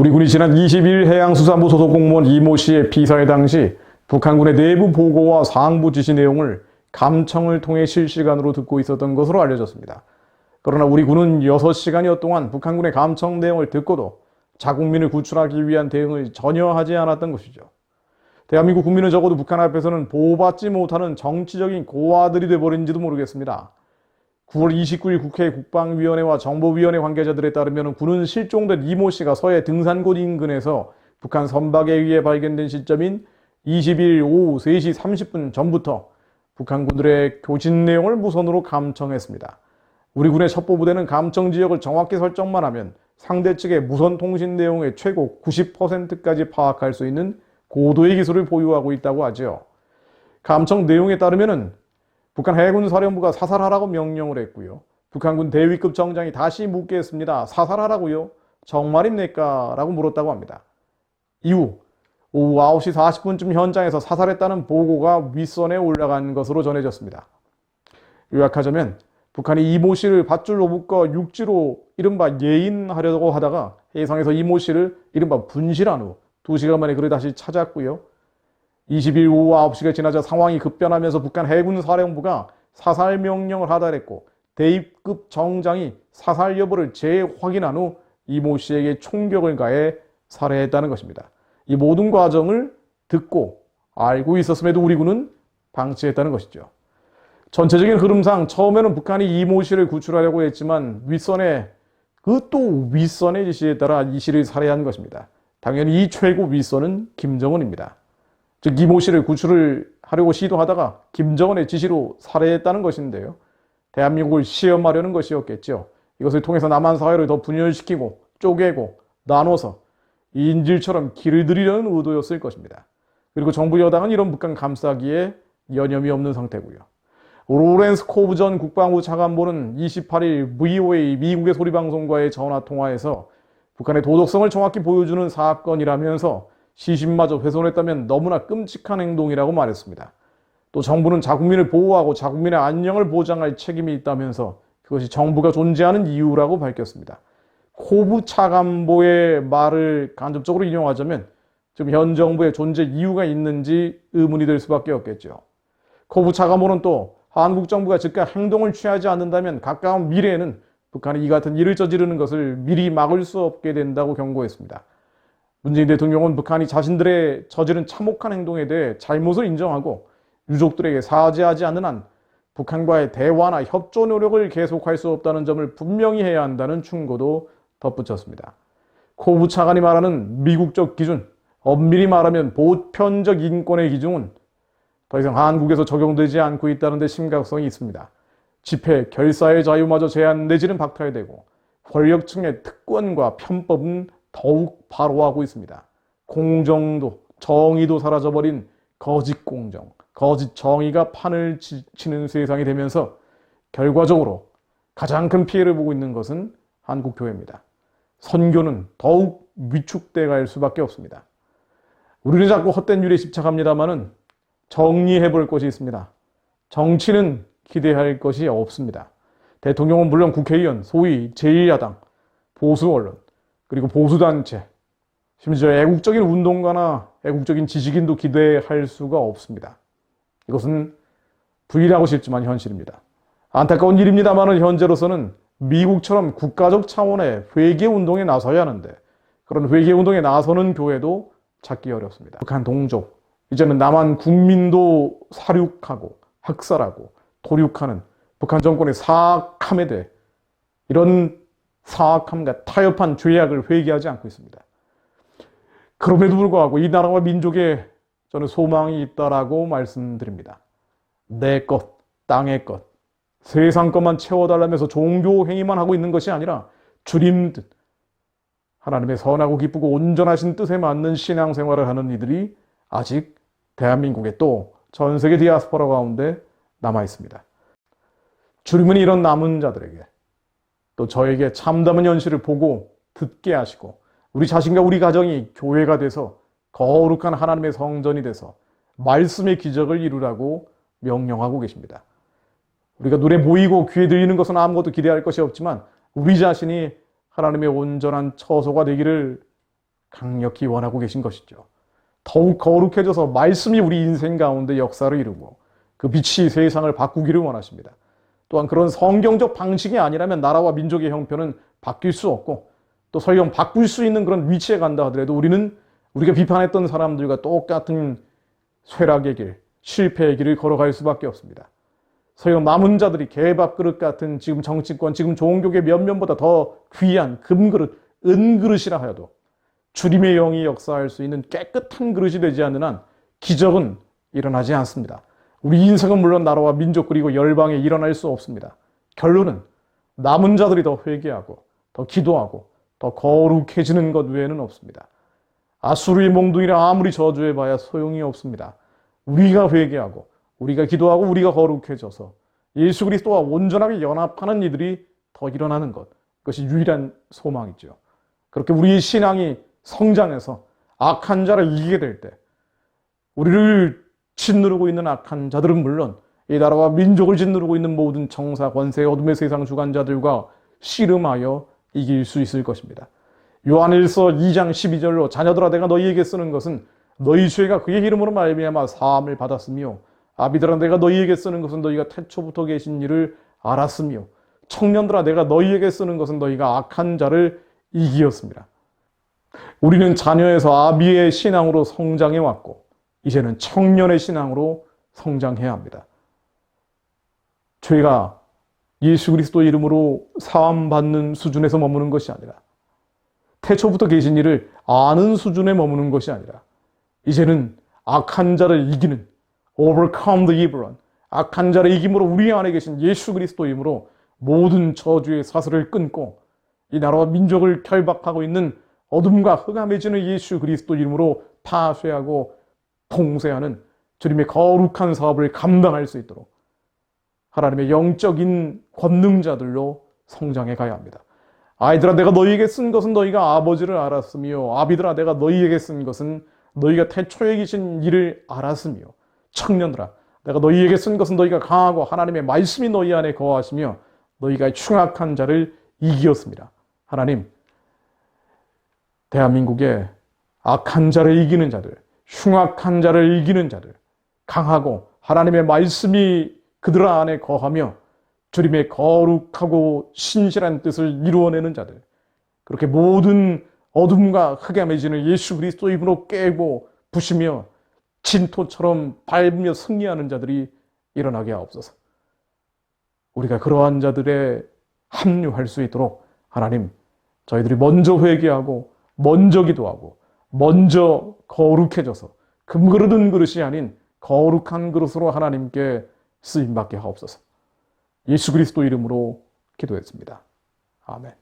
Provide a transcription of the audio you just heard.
우리 군이 지난 20일 해양수산부 소속 공무원 이모 씨의 피사회 당시 북한군의 내부 보고와 상부 지시 내용을 감청을 통해 실시간으로 듣고 있었던 것으로 알려졌습니다. 그러나 우리 군은 6시간여 동안 북한군의 감청 내용을 듣고도 자국민을 구출하기 위한 대응을 전혀 하지 않았던 것이죠. 대한민국 국민은 적어도 북한 앞에서는 보호받지 못하는 정치적인 고아들이 돼버린지도 모르겠습니다. 9월 29일 국회 국방위원회와 정보위원회 관계자들에 따르면 군은 실종된 이모 씨가 서해 등산곳 인근에서 북한 선박에 의해 발견된 시점인 20일 오후 3시 30분 전부터 북한군들의 교진 내용을 무선으로 감청했습니다. 우리 군의 첩보부대는 감청 지역을 정확히 설정만 하면 상대 측의 무선 통신 내용의 최고 90%까지 파악할 수 있는 고도의 기술을 보유하고 있다고 하죠. 감청 내용에 따르면은 북한 해군 사령부가 사살하라고 명령을 했고요. 북한군 대위급 정장이 다시 묻게 했습니다. 사살하라고요? 정말입니까? 라고 물었다고 합니다. 이후 오후 9시 40분쯤 현장에서 사살했다는 보고가 윗선에 올라간 것으로 전해졌습니다. 요약하자면 북한이 이모 씨를 밧줄로 묶어 육지로 이른바 예인하려고 하다가 해상에서 이모 씨를 이른바 분실한 후 2시간 만에 그를 다시 찾았고요. 20일 오후 9시가 지나자 상황이 급변하면서 북한 해군 사령부가 사살 명령을 하달했고 대입급 정장이 사살 여부를 재확인한 후 이모 씨에게 총격을 가해 살해했다는 것입니다. 이 모든 과정을 듣고 알고 있었음에도 우리 군은 방치했다는 것이죠. 전체적인 흐름상 처음에는 북한이 이모 씨를 구출하려고 했지만 윗선에 그 또 윗선의 지시에 따라 이 씨를 살해한 것입니다. 당연히 이 최고 윗선은 김정은입니다. 즉 이모 씨를 구출을 하려고 시도하다가 김정은의 지시로 살해했다는 것인데요. 대한민국을 시험하려는 것이었겠죠. 이것을 통해서 남한 사회를 더 분열시키고 쪼개고 나눠서 인질처럼 길을 들이려는 의도였을 것입니다. 그리고 정부 여당은 이런 북한 감싸기에 여념이 없는 상태고요. 로렌스 코브 전 국방부 차관보는 28일 VOA 미국의 소리방송과의 전화 통화에서 북한의 도덕성을 정확히 보여주는 사건이라면서 시신마저 훼손했다면 너무나 끔찍한 행동이라고 말했습니다. 또 정부는 자국민을 보호하고 자국민의 안녕을 보장할 책임이 있다면서 그것이 정부가 존재하는 이유라고 밝혔습니다. 코브 차관보의 말을 간접적으로 인용하자면 지금 현 정부의 존재 이유가 있는지 의문이 될 수밖에 없겠죠. 코브 차관보는 또 한국 정부가 즉각 행동을 취하지 않는다면 가까운 미래에는 북한이 이 같은 일을 저지르는 것을 미리 막을 수 없게 된다고 경고했습니다. 문재인 대통령은 북한이 자신들의 저지른 참혹한 행동에 대해 잘못을 인정하고 유족들에게 사죄하지 않는 한 북한과의 대화나 협조 노력을 계속할 수 없다는 점을 분명히 해야 한다는 충고도 덧붙였습니다. 코브 차관이 말하는 미국적 기준, 엄밀히 말하면 보편적 인권의 기준은 더 이상 한국에서 적용되지 않고 있다는 데 심각성이 있습니다. 집회, 결사의 자유마저 제한 내지는 박탈되고 권력층의 특권과 편법은 더욱 발호하고 있습니다. 공정도, 정의도 사라져버린 거짓 공정, 거짓 정의가 판을 치는 세상이 되면서 결과적으로 가장 큰 피해를 보고 있는 것은 한국 교회입니다. 선교는 더욱 위축돼 갈 수밖에 없습니다. 우리는 자꾸 헛된 일에 집착합니다만은 정리해 볼 것이 있습니다. 정치는 기대할 것이 없습니다. 대통령은 물론 국회의원, 소위 제1야당, 보수 언론, 그리고 보수단체, 심지어 애국적인 운동가나 애국적인 지식인도 기대할 수가 없습니다. 이것은 부인하고 싶지만 현실입니다. 안타까운 일입니다만은 현재로서는 미국처럼 국가적 차원의 회개 운동에 나서야 하는데 그런 회개 운동에 나서는 교회도 찾기 어렵습니다. 북한 동족, 이제는 남한 국민도 사륙하고 학살하고 도륙하는 북한 정권의 사악함에 대해 이런 사악함과 타협한 죄악을 회개하지 않고 있습니다. 그럼에도 불구하고 이 나라와 민족에 저는 소망이 있다라고 말씀드립니다. 내 것, 땅의 것, 세상 것만 채워달라면서 종교 행위만 하고 있는 것이 아니라 주님 뜻, 하나님의 선하고 기쁘고 온전하신 뜻에 맞는 신앙생활을 하는 이들이 아직 대한민국에 또 전 세계 디아스포라 가운데 남아 있습니다. 주님은 이런 남은 자들에게 또 저에게 참담한 현실을 보고 듣게 하시고 우리 자신과 우리 가정이 교회가 돼서 거룩한 하나님의 성전이 돼서 말씀의 기적을 이루라고 명령하고 계십니다. 우리가 눈에 보이고 귀에 들리는 것은 아무것도 기대할 것이 없지만 우리 자신이 하나님의 온전한 처소가 되기를 강력히 원하고 계신 것이죠. 더욱 거룩해져서 말씀이 우리 인생 가운데 역사를 이루고 그 빛이 세상을 바꾸기를 원하십니다. 또한 그런 성경적 방식이 아니라면 나라와 민족의 형편은 바뀔 수 없고 또 설령 바꿀 수 있는 그런 위치에 간다 하더라도 우리는 우리가 비판했던 사람들과 똑같은 쇠락의 길, 실패의 길을 걸어갈 수밖에 없습니다. 설령 남은 자들이 개밥그릇 같은 지금 정치권, 지금 종교계 몇몇보다 더 귀한 금그릇, 은그릇이라 하여도 주님의 영이 역사할 수 있는 깨끗한 그릇이 되지 않는 한 기적은 일어나지 않습니다. 우리 인생은 물론 나라와 민족 그리고 열방에 일어날 수 없습니다. 결론은 남은 자들이 더 회개하고 더 기도하고 더 거룩해지는 것 외에는 없습니다. 아수르의 몽둥이라 아무리 저주해봐야 소용이 없습니다. 우리가 회개하고 우리가 기도하고 우리가 거룩해져서 예수 그리스도와 온전하게 연합하는 이들이 더 일어나는 것. 그것이 유일한 소망이죠. 그렇게 우리의 신앙이 성장해서 악한 자를 이기게 될 때, 우리를 짓누르고 있는 악한 자들은 물론 이 나라와 민족을 짓누르고 있는 모든 정사, 권세, 어둠의 세상 주관자들과 씨름하여 이길 수 있을 것입니다. 요한일서 2장 12절로 자녀들아 내가 너희에게 쓰는 것은 너희 죄가 그의 이름으로 말미암아 사함을 받았으며 아비들아 내가 너희에게 쓰는 것은 너희가 태초부터 계신 일을 알았으며 청년들아 내가 너희에게 쓰는 것은 너희가 악한 자를 이기었습니다. 우리는 자녀에서 아비의 신앙으로 성장해 왔고 이제는 청년의 신앙으로 성장해야 합니다. 죄가 예수 그리스도 이름으로 사함받는 수준에서 머무는 것이 아니라 태초부터 계신 일을 아는 수준에 머무는 것이 아니라 이제는 악한 자를 이기는 overcome the evil 악한 자를 이김으로 우리 안에 계신 예수 그리스도이므로 모든 저주의 사슬을 끊고 이 나라와 민족을 결박하고 있는 어둠과 흑암해지는 예수 그리스도 이름으로 파쇄하고 통쇄하는 주님의 거룩한 사업을 감당할 수 있도록 하나님의 영적인 권능자들로 성장해 가야 합니다. 아이들아 내가 너희에게 쓴 것은 너희가 아버지를 알았으며 아비들아 내가 너희에게 쓴 것은 너희가 태초에 계신 일을 알았으며 청년들아 내가 너희에게 쓴 것은 너희가 강하고 하나님의 말씀이 너희 안에 거하시며 너희가 흉악한 자를 이기었습니다. 하나님 대한민국의 악한 자를 이기는 자들, 흉악한 자를 이기는 자들, 강하고 하나님의 말씀이 그들 안에 거하며 주님의 거룩하고 신실한 뜻을 이루어내는 자들, 그렇게 모든 어둠과 흑암해지는 예수 그리스도 이름으로 깨고 부시며 진토처럼 밟으며 승리하는 자들이 일어나게 하옵소서. 우리가 그러한 자들에 합류할 수 있도록 하나님, 저희들이 먼저 회개하고, 먼저 기도하고, 먼저 거룩해져서 금그릇은 그릇이 아닌 거룩한 그릇으로 하나님께 쓰임받게 하옵소서. 예수 그리스도 이름으로 기도했습니다. 아멘.